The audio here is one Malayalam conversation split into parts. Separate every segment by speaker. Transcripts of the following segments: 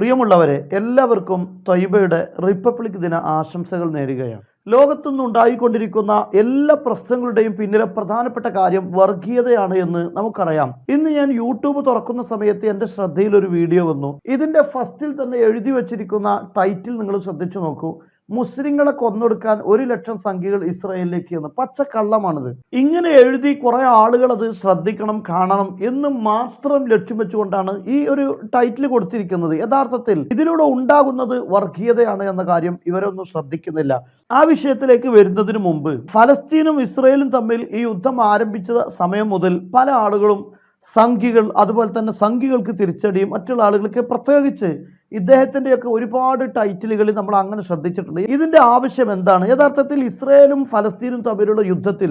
Speaker 1: പ്രിയമുള്ളവരെ എല്ലാവർക്കും ത്വയ്ബയുടെ റിപ്പബ്ലിക് ദിന ആശംസകൾ നേരുകയാണ്. ലോകത്തുനിന്ന് ഉണ്ടായിക്കൊണ്ടിരിക്കുന്ന എല്ലാ പ്രശ്നങ്ങളുടെയും പിന്നിലെ പ്രധാനപ്പെട്ട കാര്യം വർഗീയതയാണ് എന്ന് നമുക്കറിയാം. ഇന്ന് ഞാൻ യൂട്യൂബ് തുറക്കുന്ന സമയത്ത് എന്റെ ശ്രദ്ധയിൽ ഒരു വീഡിയോ വന്നു. ഇതിന്റെ ഫസ്റ്റിൽ തന്നെ എഴുതി വച്ചിരിക്കുന്ന ടൈറ്റിൽ നിങ്ങൾ ശ്രദ്ധിച്ചു നോക്കൂ. മുസ്ലിങ്ങളെ കൊന്നൊടുക്കാൻ ഒരു ലക്ഷം സംഖ്യകൾ ഇസ്രായേലിലേക്ക് എന്ന് പച്ച കള്ളമാണിത് ഇങ്ങനെ എഴുതി കുറേ ആളുകൾ അത് ശ്രദ്ധിക്കണം കാണണം എന്ന് മാത്രം ലക്ഷ്യം വെച്ചുകൊണ്ടാണ് ഈ ഒരു ടൈറ്റിൽ കൊടുത്തിരിക്കുന്നത്. യഥാർത്ഥത്തിൽ ഇതിലൂടെ ഉണ്ടാകുന്നത് വർഗീയതയാണ് എന്ന കാര്യം ഇവരൊന്നും ശ്രദ്ധിക്കുന്നില്ല. ആ വിഷയത്തിലേക്ക് വരുന്നതിന് മുമ്പ് ഫലസ്തീനും ഇസ്രയേലും തമ്മിൽ ഈ യുദ്ധം ആരംഭിച്ച സമയം മുതൽ പല ആളുകളും സംഖ്യകൾ അതുപോലെ തന്നെ സംഖ്യകൾക്ക് തിരിച്ചടിയും മറ്റുള്ള ആളുകൾക്ക് പ്രത്യേകിച്ച് ഇദ്ദേഹത്തിന്റെയൊക്കെ ഒരുപാട് ടൈറ്റിലുകൾ നമ്മൾ അങ്ങനെ ശ്രദ്ധിച്ചിട്ടുണ്ട്. ഇതിന്റെ ആവശ്യം എന്താണ്? യഥാർത്ഥത്തിൽ ഇസ്രയേലും ഫലസ്തീനും തമ്മിലുള്ള യുദ്ധത്തിൽ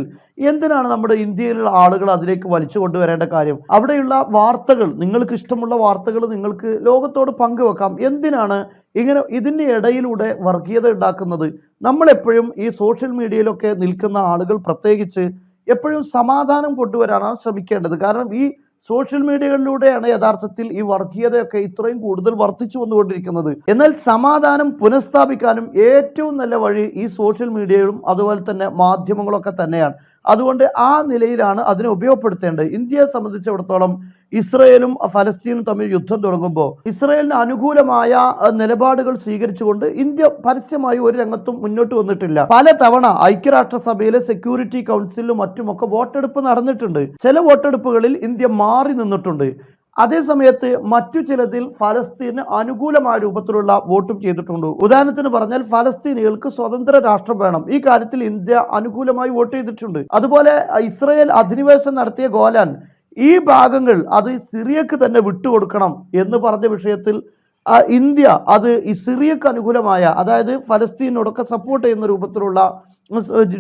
Speaker 1: എന്തിനാണ് നമ്മുടെ ഇന്ത്യയിലുള്ള ആളുകൾ അതിലേക്ക് വലിച്ചു കൊണ്ടുവരേണ്ട കാര്യം? അവിടെയുള്ള വാർത്തകൾ നിങ്ങൾക്ക് ഇഷ്ടമുള്ള വാർത്തകൾ നിങ്ങൾക്ക് ലോകത്തോട് പങ്കുവെക്കാം. എന്തിനാണ് ഇങ്ങനെ ഇതിന്റെ ഇടയിലൂടെ വർഗീയത ഉണ്ടാക്കുന്നത്? നമ്മളെപ്പോഴും ഈ സോഷ്യൽ മീഡിയയിലൊക്കെ നിൽക്കുന്ന ആളുകൾ പ്രത്യേകിച്ച് എപ്പോഴും സമാധാനം കൊണ്ടുവരാനാണ് ശ്രമിക്കേണ്ടത്. കാരണം ഈ സോഷ്യൽ മീഡിയകളിലൂടെയാണ് യഥാർത്ഥത്തിൽ ഈ വർഗീയതയൊക്കെ ഇത്രയും കൂടുതൽ വർദ്ധിച്ചു വന്നുകൊണ്ടിരിക്കുന്നത്. എന്നാൽ സമാധാനം പുനഃസ്ഥാപിക്കാനും ഏറ്റവും നല്ല വഴി ഈ സോഷ്യൽ മീഡിയകളും അതുപോലെ തന്നെ മാധ്യമങ്ങളൊക്കെ തന്നെയാണ്. അതുകൊണ്ട് ആ നിലയിലാണ് അതിനെ ഉപയോഗപ്പെടുത്തേണ്ടത്. ഇന്ത്യയെ സംബന്ധിച്ചിടത്തോളം ഇസ്രയേലും ഫലസ്തീനും തമ്മിൽ യുദ്ധം തുടങ്ങുമ്പോൾ ഇസ്രയേലിന് അനുകൂലമായ നിലപാടുകൾ സ്വീകരിച്ചുകൊണ്ട് ഇന്ത്യ പരസ്യമായി ഒരു രംഗത്തും മുന്നോട്ട് വന്നിട്ടില്ല. പല തവണ ഐക്യരാഷ്ട്രസഭയിലെ സെക്യൂരിറ്റി കൗൺസിലും മറ്റുമൊക്കെ വോട്ടെടുപ്പ് നടന്നിട്ടുണ്ട്. ചില വോട്ടെടുപ്പുകളിൽ ഇന്ത്യ മാറി നിന്നിട്ടുണ്ട്. അതേസമയത്ത് മറ്റു ചിലതിൽ ഫലസ്തീന് അനുകൂലമായ രൂപത്തിലുള്ള വോട്ടും ചെയ്തിട്ടുണ്ട്. ഉദാഹരണത്തിന് പറഞ്ഞാൽ ഫലസ്തീനികൾക്ക് സ്വതന്ത്ര രാഷ്ട്രം വേണം. ഈ കാര്യത്തിൽ ഇന്ത്യ അനുകൂലമായി വോട്ട് ചെയ്തിട്ടുണ്ട്. അതുപോലെ ഇസ്രയേൽ അധിനിവേശം നടത്തിയ ഗോലാൻ ഈ ഭാഗങ്ങൾ അത് സിറിയക്ക് തന്നെ വിട്ടുകൊടുക്കണം എന്ന് പറഞ്ഞ വിഷയത്തിൽ ഇന്ത്യ അത് ഈ സിറിയക്ക് അനുകൂലമായ അതായത് ഫലസ്തീനോടൊക്കെ സപ്പോർട്ട് ചെയ്യുന്ന രൂപത്തിലുള്ള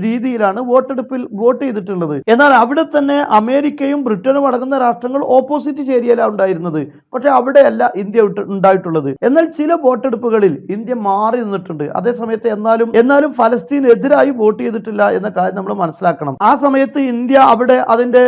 Speaker 1: രീതിയിലാണ് വോട്ടെടുപ്പിൽ വോട്ട് ചെയ്തിട്ടുള്ളത്. എന്നാൽ അവിടെ തന്നെ അമേരിക്കയും ബ്രിട്ടനും അടങ്ങുന്ന രാഷ്ട്രങ്ങൾ ഓപ്പോസിറ്റ് ചേരിയലാണ് ഉണ്ടായിരുന്നത്. പക്ഷെ അവിടെയല്ല ഇന്ത്യ ഉണ്ടായിട്ടുള്ളത്. എന്നാൽ ചില വോട്ടെടുപ്പുകളിൽ ഇന്ത്യ മാറി നിന്നിട്ടുണ്ട്. അതേസമയത്ത് എന്നാലും എന്നാലും ഫലസ്തീനെതിരായി വോട്ട് ചെയ്തിട്ടില്ല എന്ന കാര്യം നമ്മൾ മനസ്സിലാക്കണം. ആ സമയത്ത് ഇന്ത്യ അവിടെ അതിന്റെ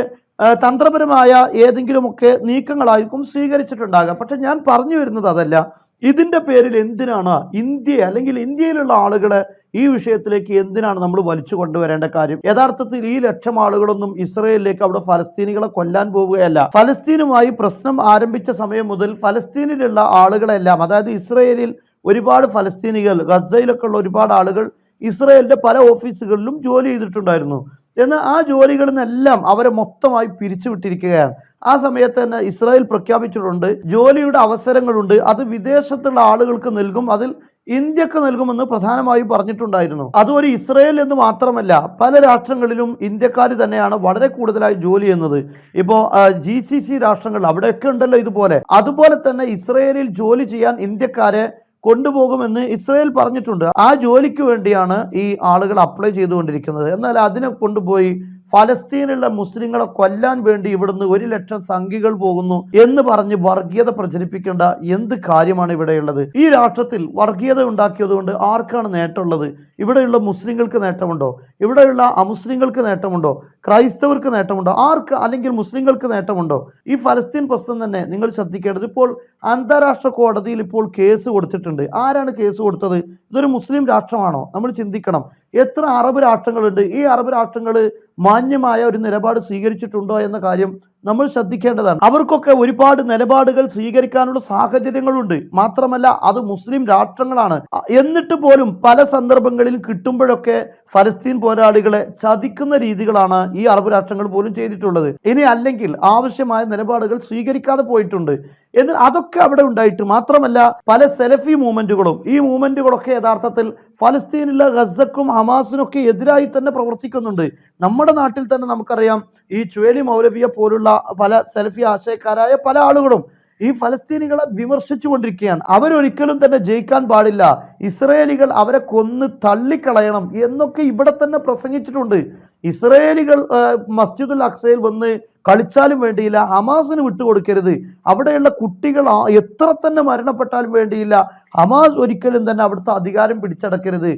Speaker 1: തന്ത്രപരമായ ഏതെങ്കിലുമൊക്കെ നീക്കങ്ങളായിരിക്കും സ്വീകരിച്ചിട്ടുണ്ടാകുക. പക്ഷെ ഞാൻ പറഞ്ഞു വരുന്നത് അതല്ല. ഇതിന്റെ പേരിൽ എന്തിനാണ് ഇന്ത്യ അല്ലെങ്കിൽ ഇന്ത്യയിലുള്ള ആളുകളെ ഈ വിഷയത്തിലേക്ക് എന്തിനാണ് നമ്മൾ വലിച്ചു കൊണ്ടുവരേണ്ട കാര്യം? യഥാർത്ഥത്തിൽ ഈ ലക്ഷം ആളുകളൊന്നും ഇസ്രയേലിലേക്ക് അവിടെ ഫലസ്തീനികളെ കൊല്ലാൻ പോവുകയല്ല. ഫലസ്തീനുമായി പ്രശ്നം ആരംഭിച്ച സമയം മുതൽ ഫലസ്തീനിലുള്ള ആളുകളെല്ലാം അതായത് ഇസ്രയേലിൽ ഒരുപാട് ഫലസ്തീനികൾ ഗസയിലൊക്കെ ഉള്ള ഒരുപാട് ആളുകൾ ഇസ്രയേലിന്റെ പല ഓഫീസുകളിലും ജോലി ചെയ്തിട്ടുണ്ടായിരുന്നു. എന്നാൽ ആ ജോലികളിൽ നിന്നെല്ലാം അവരെ മൊത്തമായി പിരിച്ചുവിട്ടിരിക്കുകയാണ്. ആ സമയത്ത് തന്നെ ഇസ്രായേൽ പ്രഖ്യാപിച്ചിട്ടുണ്ട് ജോലിയുടെ അവസരങ്ങളുണ്ട് അത് വിദേശത്തുള്ള ആളുകൾക്ക് നൽകും അതിൽ ഇന്ത്യയ്ക്ക് നൽകുമെന്ന് പ്രധാനമായും പറഞ്ഞിട്ടുണ്ടായിരുന്നു. അത് ഒരു ഇസ്രയേൽ എന്ന് മാത്രമല്ല പല രാഷ്ട്രങ്ങളിലും ഇന്ത്യക്കാർ തന്നെയാണ് വളരെ കൂടുതലായി ജോലി ചെയ്യുന്നത്. ഇപ്പോൾ ജി സി സി രാഷ്ട്രങ്ങൾ അവിടെയൊക്കെ ഉണ്ടല്ലോ ഇതുപോലെ. അതുപോലെ തന്നെ ഇസ്രയേലിൽ ജോലി ചെയ്യാൻ ഇന്ത്യക്കാരെ കൊണ്ടുപോകുമെന്ന് ഇസ്രയേൽ പറഞ്ഞിട്ടുണ്ട്. ആ ജോലിക്ക് വേണ്ടിയാണ് ഈ ആളുകൾ അപ്ലൈ ചെയ്തുകൊണ്ടിരിക്കുന്നത്. എന്നാൽ അതിനെ കൊണ്ടുപോയി ഫലസ്തീനിലുള്ള മുസ്ലിങ്ങളെ കൊല്ലാൻ വേണ്ടി ഇവിടുന്ന് ഒരു ലക്ഷം സംഖ്യകൾ പോകുന്നു എന്ന് പറഞ്ഞ് വർഗീയത പ്രചരിപ്പിക്കേണ്ട എന്ത് കാര്യമാണ് ഇവിടെയുള്ളത്? ഈ രാഷ്ട്രത്തിൽ വർഗീയത ഉണ്ടാക്കിയതുകൊണ്ട് ആർക്കാണ് നേട്ടമുള്ളത്? ഇവിടെയുള്ള മുസ്ലിങ്ങൾക്ക് നേട്ടമുണ്ടോ? ഇവിടെയുള്ള അമുസ്ലിങ്ങൾക്ക് നേട്ടമുണ്ടോ? ക്രൈസ്തവർക്ക് നേട്ടമുണ്ടോ? ആർക്ക് അല്ലെങ്കിൽ മുസ്ലിങ്ങൾക്ക് നേട്ടമുണ്ടോ? ഈ ഫലസ്തീൻ പ്രശ്നം തന്നെ നിങ്ങൾ ശ്രദ്ധിക്കേണ്ടത് ഇപ്പോൾ അന്താരാഷ്ട്ര കോടതിയിൽ ഇപ്പോൾ കേസ് കൊടുത്തിട്ടുണ്ട്. ആരാണ് കേസ് കൊടുത്തത്? ഇതൊരു മുസ്ലിം രാഷ്ട്രമാണോ? നമ്മൾ ചിന്തിക്കണം. എത്ര അറബ് രാഷ്ട്രങ്ങളുണ്ട്? ഈ അറബ് രാഷ്ട്രങ്ങൾ മാന്യമായ ഒരു നിലപാട് സ്വീകരിച്ചിട്ടുണ്ടോ എന്ന കാര്യം നമ്മൾ ശ്രദ്ധിക്കേണ്ടതാണ്. അവർക്കൊക്കെ ഒരുപാട് നിലപാടുകൾ സ്വീകരിക്കാനുള്ള സാഹചര്യങ്ങളുണ്ട്. മാത്രമല്ല അത് മുസ്ലിം രാഷ്ട്രങ്ങളാണ്. എന്നിട്ട് പോലും പല സന്ദർഭങ്ങളിൽ കിട്ടുമ്പോഴൊക്കെ ഫലസ്തീൻ പോരാളികളെ ചതിക്കുന്ന രീതികളാണ് ഈ അറബ് രാഷ്ട്രങ്ങൾ പോലും ചെയ്തിട്ടുള്ളത്. ഇനി അല്ലെങ്കിൽ ആവശ്യമായ നിലപാടുകൾ സ്വീകരിക്കാതെ പോയിട്ടുണ്ട്. എന്നാൽ അതൊക്കെ അവിടെ ഉണ്ടായിട്ട് മാത്രമല്ല പല സെലഫി മൂവ്മെന്റുകളും ഈ മൂവ്മെന്റുകളൊക്കെ യഥാർത്ഥത്തിൽ ഫലസ്തീനിലെ ഗസക്കും ഹമാസിനൊക്കെ എതിരായി തന്നെ പ്രവർത്തിക്കുന്നുണ്ട്. നമ്മുടെ നാട്ടിൽ തന്നെ നമുക്കറിയാം ഈ ചുവേലി മൗലവിയെ പോലുള്ള പല സെൽഫി ആശയക്കാരായ പല ആളുകളും ഈ ഫലസ്തീനികളെ വിമർശിച്ചു കൊണ്ടിരിക്കുകയാണ് അവരൊരിക്കലും തന്നെ ജയിക്കാൻ പാടില്ല. ഇസ്രയേലികൾ അവരെ കൊന്ന് തള്ളിക്കളയണം എന്നൊക്കെ ഇവിടെ തന്നെ പ്രസംഗിച്ചിട്ടുണ്ട്. ഇസ്രയേലികൾ മസ്ജിദുൽ അക്സയിൽ വന്ന് കളിച്ചാലും വേണ്ടിയില്ല ഹമാസിന് വിട്ടുകൊടുക്കരുത്. അവിടെയുള്ള കുട്ടികൾ എത്ര തന്നെ മരണപ്പെട്ടാലും വേണ്ടിയില്ല. ഹമാസ് ഒരിക്കലും തന്നെ അവിടുത്തെ അധികാരം പിടിച്ചടക്കരുത്.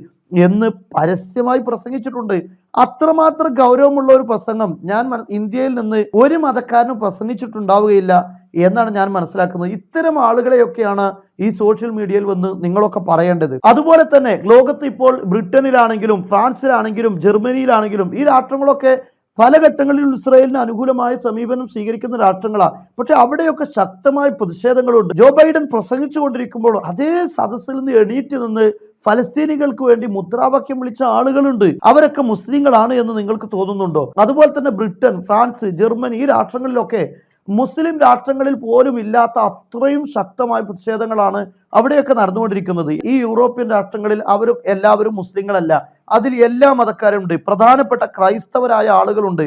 Speaker 1: എന്ന് പരസ്യമായി പ്രസംഗിച്ചിട്ടുണ്ട്. അത്രമാത്രം ഗൗരവമുള്ള ഒരു പ്രസംഗം ഞാൻ ഇന്ത്യയിൽ നിന്ന് ഒരു മതക്കാരനും പ്രസംഗിച്ചിട്ടുണ്ടാവുകയില്ല എന്നാണ് ഞാൻ മനസ്സിലാക്കുന്നത്. ഇത്തരം ആളുകളെയൊക്കെയാണ് ഈ സോഷ്യൽ മീഡിയയിൽ വന്ന് നിങ്ങളൊക്കെ പറയേണ്ടത്. അതുപോലെ തന്നെ ലോകത്ത് ഇപ്പോൾ ബ്രിട്ടനിലാണെങ്കിലും ഫ്രാൻസിലാണെങ്കിലും ജർമ്മനിയിലാണെങ്കിലും ഈ രാഷ്ട്രങ്ങളൊക്കെ പല ഘട്ടങ്ങളിൽ ഇസ്രായേലിന് അനുകൂലമായ സമീപനം സ്വീകരിക്കുന്ന രാഷ്ട്രങ്ങളാണ് പക്ഷെ അവിടെയൊക്കെ ശക്തമായ പ്രതിഷേധങ്ങളുണ്ട്. ജോ ബൈഡൻ പ്രസംഗിച്ചുകൊണ്ടിരിക്കുമ്പോൾ അതേ സദസ്സിൽ നിന്ന് എണീറ്റ് നിന്ന് ഫലസ്തീനികൾക്ക് വേണ്ടി മുദ്രാവാക്യം വിളിച്ച ആളുകളുണ്ട്. അവരൊക്കെ മുസ്ലിങ്ങളാണ് എന്ന് നിങ്ങൾക്ക് തോന്നുന്നുണ്ടോ? അതുപോലെ തന്നെ ബ്രിട്ടൻ ഫ്രാൻസ് ജർമ്മനി ഈ രാഷ്ട്രങ്ങളിലൊക്കെ മുസ്ലിം രാഷ്ട്രങ്ങളിൽ പോലും ഇല്ലാത്ത അത്രയും ശക്തമായ പ്രതിഷേധങ്ങളാണ് അവിടെയൊക്കെ നടന്നുകൊണ്ടിരിക്കുന്നത്. ഈ യൂറോപ്യൻ രാഷ്ട്രങ്ങളിൽ അവർ എല്ലാവരും മുസ്ലിങ്ങളല്ല. അതിൽ എല്ലാ മതക്കാരുണ്ട്. പ്രധാനപ്പെട്ട ക്രൈസ്തവരായ ആളുകളുണ്ട്.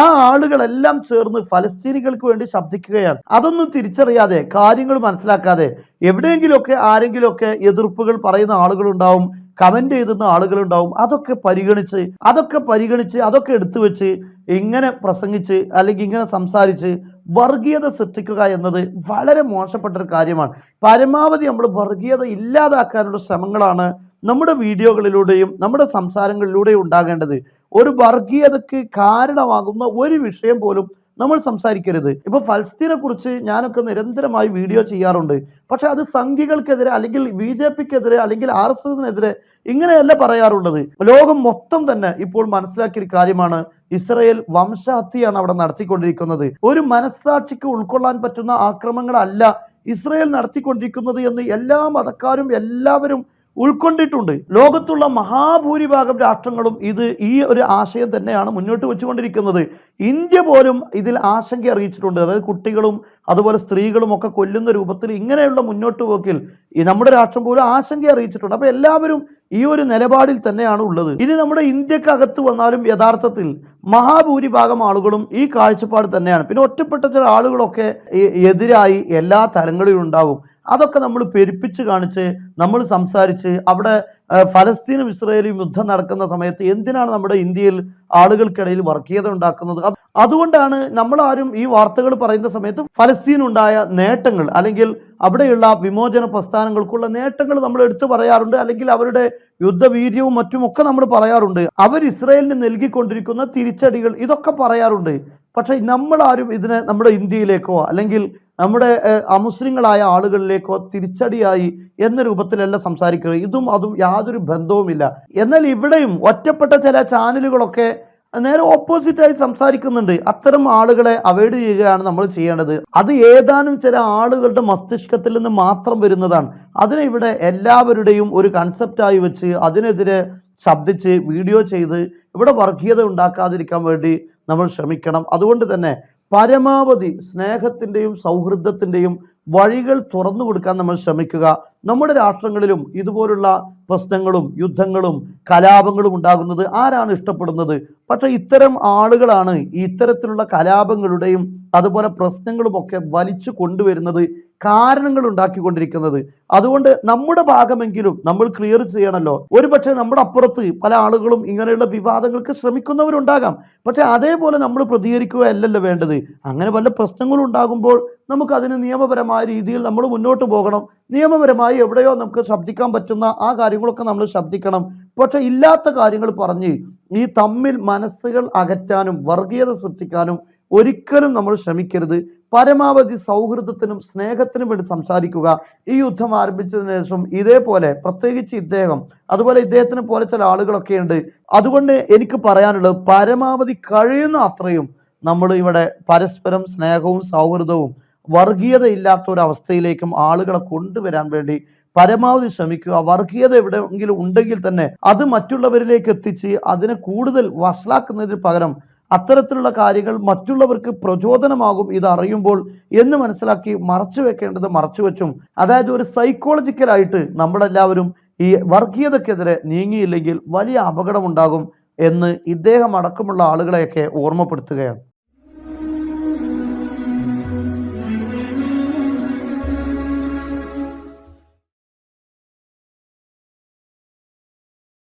Speaker 1: ആ ആളുകളെല്ലാം ചേർന്ന് ഫലസ്തീനികൾക്ക് വേണ്ടി ശബ്ദിക്കുകയാണ്. അതൊന്നും തിരിച്ചറിയാതെ കാര്യങ്ങൾ മനസ്സിലാക്കാതെ എവിടെയെങ്കിലുമൊക്കെ ആരെങ്കിലുമൊക്കെ എതിർപ്പുകൾ പറയുന്ന ആളുകളുണ്ടാവും കമന്റ് എഴുതുന്ന ആളുകളുണ്ടാവും അതൊക്കെ പരിഗണിച്ച് അതൊക്കെ പരിഗണിച്ച് അതൊക്കെ എടുത്തു വെച്ച് ഇങ്ങനെ പ്രസംഗിച്ച് അല്ലെങ്കിൽ ഇങ്ങനെ സംസാരിച്ച് വർഗീയത സൃഷ്ടിക്കുക എന്നത് വളരെ മോശപ്പെട്ട ഒരു കാര്യമാണ്. പരമാവധി നമ്മൾ വർഗീയത ഇല്ലാതാക്കാനുള്ള ശ്രമങ്ങളാണ് നമ്മുടെ വീഡിയോകളിലൂടെയും നമ്മുടെ സംസാരങ്ങളിലൂടെയും ഉണ്ടാകേണ്ടത്. ഒരു വർഗീയതയ്ക്ക് കാരണമാകുന്ന ഒരു വിഷയം പോലും നമ്മൾ സംസാരിക്കരുത്. ഇപ്പൊ ഫലസ്തീനെ കുറിച്ച് ഞാനൊക്കെ നിരന്തരമായി വീഡിയോ ചെയ്യാറുണ്ട്. പക്ഷെ അത് സംഘികൾക്കെതിരെ അല്ലെങ്കിൽ ബി ജെ പിക്കെതിരെ അല്ലെങ്കിൽ ആർ എസ് എസിനെതിരെ ഇങ്ങനെയല്ല പറയാറുള്ളത്. ലോകം മൊത്തം തന്നെ ഇപ്പോൾ മനസ്സിലാക്കിയ കാര്യമാണ് ഇസ്രയേൽ വംശഹത്യയാണ് അവിടെ നടത്തിക്കൊണ്ടിരിക്കുന്നത്. ഒരു മനസ്സാക്ഷിക്ക് ഉൾക്കൊള്ളാൻ പറ്റുന്ന ആക്രമണങ്ങളല്ല ഇസ്രയേൽ നടത്തിക്കൊണ്ടിരിക്കുന്നത് എന്ന് എല്ലാ മതക്കാരും എല്ലാവരും ഉൾക്കൊണ്ടിട്ടുണ്ട്. ലോകത്തുള്ള മഹാഭൂരിഭാഗം രാഷ്ട്രങ്ങളും ഇത് ഈ ഒരു ആശയം തന്നെയാണ് മുന്നോട്ട് വെച്ചുകൊണ്ടിരിക്കുന്നത്. ഇന്ത്യ പോലും ഇതിൽ ആശങ്ക അറിയിച്ചിട്ടുണ്ട്. അതായത് കുട്ടികളും അതുപോലെ സ്ത്രീകളും ഒക്കെ കൊല്ലുന്ന രൂപത്തിൽ ഇങ്ങനെയുള്ള മുന്നോട്ട് പോക്കിൽ നമ്മുടെ രാഷ്ട്രം പോലും ആശങ്ക അറിയിച്ചിട്ടുണ്ട്. അപ്പൊ എല്ലാവരും ഈ ഒരു നിലപാടിൽ തന്നെയാണ് ഉള്ളത്. ഇനി നമ്മുടെ ഇന്ത്യക്കകത്ത് വന്നാലും യഥാർത്ഥത്തിൽ മഹാഭൂരിഭാഗം ആളുകളും ഈ കാഴ്ചപ്പാട് തന്നെയാണ്. പിന്നെ ഒറ്റപ്പെട്ട ചില ആളുകളൊക്കെ എതിരായി എല്ലാ തലങ്ങളിലും ഉണ്ടാകും അതൊക്കെ നമ്മൾ പെരുപ്പിച്ച് കാണിച്ച് നമ്മൾ സംസാരിച്ച് അവിടെ ഫലസ്തീനും ഇസ്രയേലും യുദ്ധം നടക്കുന്ന സമയത്ത് എന്തിനാണ് നമ്മുടെ ഇന്ത്യയിൽ ആളുകൾക്കിടയിൽ വർഗീയത ഉണ്ടാക്കുന്നത്? അതുകൊണ്ടാണ് നമ്മളാരും ഈ വാർത്തകൾ പറയുന്ന സമയത്ത് ഫലസ്തീനുണ്ടായ നേട്ടങ്ങൾ അല്ലെങ്കിൽ അവിടെയുള്ള വിമോചന പ്രസ്ഥാനങ്ങൾക്കുള്ള നേട്ടങ്ങൾ നമ്മൾ എടുത്തു പറയാറുണ്ട് അല്ലെങ്കിൽ അവരുടെ യുദ്ധവീര്യവും മറ്റുമൊക്കെ നമ്മൾ പറയാറുണ്ട്. അവർ ഇസ്രയേലിന് നൽകിക്കൊണ്ടിരിക്കുന്ന തിരിച്ചടികൾ ഇതൊക്കെ പറയാറുണ്ട്. പക്ഷേ നമ്മളാരും ഇതിനെ നമ്മുടെ ഇന്ത്യയിലേക്കോ അല്ലെങ്കിൽ നമ്മുടെ അമുസ്ലിങ്ങളായ ആളുകളിലേക്കോ തിരിച്ചടിയായി എന്ന രൂപത്തിലല്ല സംസാരിക്കുക ഇതും അതും യാതൊരു ബന്ധവുമില്ല. എന്നാൽ ഇവിടെയും ഒറ്റപ്പെട്ട ചില ചാനലുകളൊക്കെ നേരെ ഓപ്പോസിറ്റായി സംസാരിക്കുന്നുണ്ട്. അത്തരം ആളുകളെ അവോയ്ഡ് ചെയ്യുകയാണ് നമ്മൾ ചെയ്യേണ്ടത്. അത് ഏതാനും ചില ആളുകളുടെ മസ്തിഷ്കത്തിൽ നിന്ന് മാത്രം വരുന്നതാണ്. അതിനെ ഇവിടെ എല്ലാവരുടെയും ഒരു കൺസെപ്റ്റായി വെച്ച് അതിനെതിരെ ശബ്ദിച്ച് വീഡിയോ ചെയ്ത് ഇവിടെ വർഗീയത ഉണ്ടാക്കാതിരിക്കാൻ വേണ്ടി നമ്മൾ ശ്രമിക്കണം. അതുകൊണ്ട് തന്നെ പരമാവധി സ്നേഹത്തിന്റെയും സൗഹൃദത്തിന്റെയും വഴികൾ തുറന്നു കൊടുക്കാൻ നമ്മൾ ശ്രമിക്കുക. നമ്മുടെ രാഷ്ട്രങ്ങളിലും ഇതുപോലുള്ള പ്രശ്നങ്ങളും യുദ്ധങ്ങളും കലാപങ്ങളും ഉണ്ടാകുന്നത് ആരാണ് ഇഷ്ടപ്പെടുന്നത്? പക്ഷേ ഇത്തരം ആളുകളാണ് ഇത്തരത്തിലുള്ള കലാപങ്ങളുടെയും അതുപോലെ പ്രശ്നങ്ങളുമൊക്കെ വലിച്ചു കൊണ്ടുവരുന്നത് കാരണങ്ങൾ ഉണ്ടാക്കിക്കൊണ്ടിരിക്കുന്നത് അതുകൊണ്ട് നമ്മുടെ ഭാഗമെങ്കിലും നമ്മൾ ക്ലിയർ ചെയ്യണമല്ലോ ഒരു പക്ഷേ നമ്മുടെ അപ്പുറത്ത് പല ആളുകളും ഇങ്ങനെയുള്ള വിവാദങ്ങൾക്ക് ശ്രമിക്കുന്നവരുണ്ടാകാം. പക്ഷെ അതേപോലെ നമ്മൾ പ്രതികരിക്കുക അല്ലല്ലോ വേണ്ടത്. അങ്ങനെ പല പ്രശ്നങ്ങളും ഉണ്ടാകുമ്പോൾ നമുക്ക് അതിന് നിയമപരമായ രീതിയിൽ നമ്മൾ മുന്നോട്ട് പോകണം. നിയമപരമായി എവിടെയോ നമുക്ക് ശബ്ദിക്കാൻ പറ്റുന്ന ആ കാര്യങ്ങളൊക്കെ നമ്മൾ ശബ്ദിക്കണം. പക്ഷെ ഇല്ലാത്ത കാര്യങ്ങൾ പറഞ്ഞ് ഈ തമ്മിൽ മനസ്സുകൾ അകറ്റാനും വർഗീയത സൃഷ്ടിക്കാനും ഒരിക്കലും നമ്മൾ ശ്രമിക്കരുത് പരമാവധി സൗഹൃദത്തിനും സ്നേഹത്തിനും വേണ്ടി സംസാരിക്കുക. ഈ യുദ്ധം ആരംഭിച്ചതിന് ശേഷം ഇതേപോലെ പ്രത്യേകിച്ച് ഇദ്ദേഹം അതുപോലെ ഇദ്ദേഹത്തിനെ പോലെ ചില ആളുകളൊക്കെ ഉണ്ട്. അതുകൊണ്ട് എനിക്ക് പറയാനുള്ളത് പരമാവധി കഴിയുന്ന അത്രയും നമ്മൾ ഇവിടെ പരസ്പരം സ്നേഹവും സൗഹൃദവും വർഗീയതയില്ലാത്ത ഒരു അവസ്ഥയിലേക്കും ആളുകളെ കൊണ്ടുവരാൻ വേണ്ടി പരമാവധി ശ്രമിക്കുക. വർഗീയത എവിടെയെങ്കിലും ഉണ്ടെങ്കിൽ തന്നെ അത് മറ്റുള്ളവരിലേക്ക് എത്തിച്ച് അതിനെ കൂടുതൽ വഷളാക്കുന്നതിന് പകരം അത്തരത്തിലുള്ള കാര്യങ്ങൾ മറ്റുള്ളവർക്ക് പ്രചോദനമാകും ഇത് അറിയുമ്പോൾ എന്ന് മനസ്സിലാക്കി മറച്ചു വെക്കേണ്ടത് മറച്ചു വെച്ചും അതായത് ഒരു സൈക്കോളജിക്കലായിട്ട് നമ്മളെല്ലാവരും ഈ വർഗീയതക്കെതിരെ നീങ്ങിയില്ലെങ്കിൽ വലിയ അപകടമുണ്ടാകും എന്ന് ഇദ്ദേഹം അടക്കമുള്ള ആളുകളെയൊക്കെ ഓർമ്മപ്പെടുത്തുകയാണ്.